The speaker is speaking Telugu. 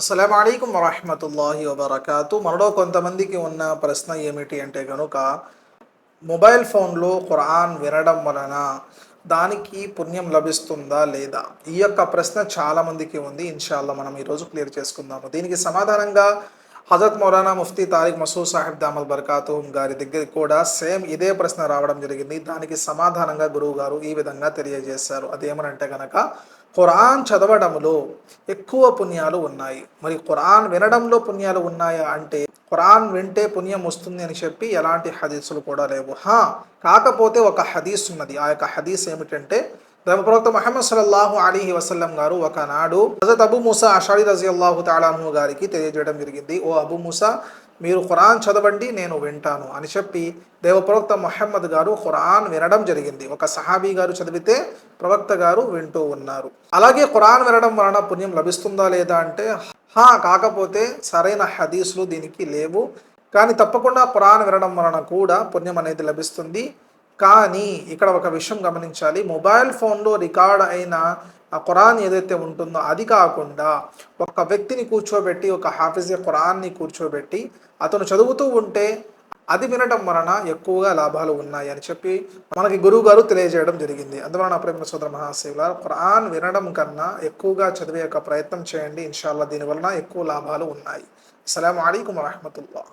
అస్సలం అయికం వరహమతుల్లాహి వబర్కాతు. మనలో కొంతమందికి ఉన్న ప్రశ్న ఏమిటి అంటే కనుక మొబైల్ ఫోన్లో ఖురాన్ వినడం వలన దానికి పుణ్యం లభిస్తుందా లేదా? ఈ యొక్క ప్రశ్న చాలామందికి ఉంది. ఇన్షాల్లో మనం ఈరోజు క్లియర్ చేసుకుందాము. దీనికి సమాధానంగా హజరత్ మౌలానా ముఫ్తీ తారిక్ మసూద్ సాహిబ్ దామల్ బర్కాతుహం గారి దగ్గర కూడా సేమ్ ఇదే ప్రశ్న రావడం జరిగింది. దానికి సమాధానంగా గురువు గారు ఈ విధంగా తెలియజేశారు. అదేమనంటే కనుక ఖురాన్ చదవడంలో ఎక్కువ పుణ్యాలు ఉన్నాయి. మరి ఖురాన్ వినడంలో పుణ్యాలు ఉన్నాయా అంటే ఖురాన్ వింటే పుణ్యం వస్తుంది అని చెప్పి ఎలాంటి హదీసులు కూడా లేవు. హా కాకపోతే ఒక హదీస్ ఉన్నది. ఆ యొక్క హదీస్ ఏమిటంటే ప్రవక్త మహమ్మద్ సల్లాహు అలీహి వసల్లం గారు ఒకనాడు హజరత్ అబు మూసా అషాడి రజీ అల్లాహు తాళాము గారికి తెలియజేయడం జరిగింది. ఓ అబు మూసా మీరు ఖురాన్ చదవండి నేను వింటాను అని చెప్పి దేవప్రవక్త మొహమ్మద్ గారు ఖురాన్ వినడం జరిగింది. ఒక సహాబీ గారు చదివితే ప్రవక్త గారు వింటూ ఉన్నారు. అలాగే ఖురాన్ వినడం వలన పుణ్యం లభిస్తుందా లేదా అంటే హా కాకపోతే సరైన హదీసులు దీనికి లేవు. కానీ తప్పకుండా ఖురాన్ వినడం వలన కూడా పుణ్యం అనేది లభిస్తుంది. కానీ ఇక్కడ ఒక విషయం గమనించాలి. మొబైల్ ఫోన్లో రికార్డ్ అయిన ఆ ఖురాన్ ఏదైతే ఉంటుందో అది కాకుండా ఒక వ్యక్తిని కూర్చోబెట్టి ఒక హాఫీజ్ ఖురాన్ని కూర్చోబెట్టి అతను చదువుతూ ఉంటే అది వినడం వలన ఎక్కువగా లాభాలు ఉన్నాయి అని చెప్పి మనకి గురువు గారు తెలియజేయడం జరిగింది. అందువలన ప్రేమ సోదర మహాశివుల ఖురాన్ వినడం కన్నా ఎక్కువగా చదివే యొక్క ప్రయత్నం చేయండి. ఇన్షాల్లా దీని వలన ఎక్కువ లాభాలు ఉన్నాయి. అస్సలం అయికం వరహమతుల్లా.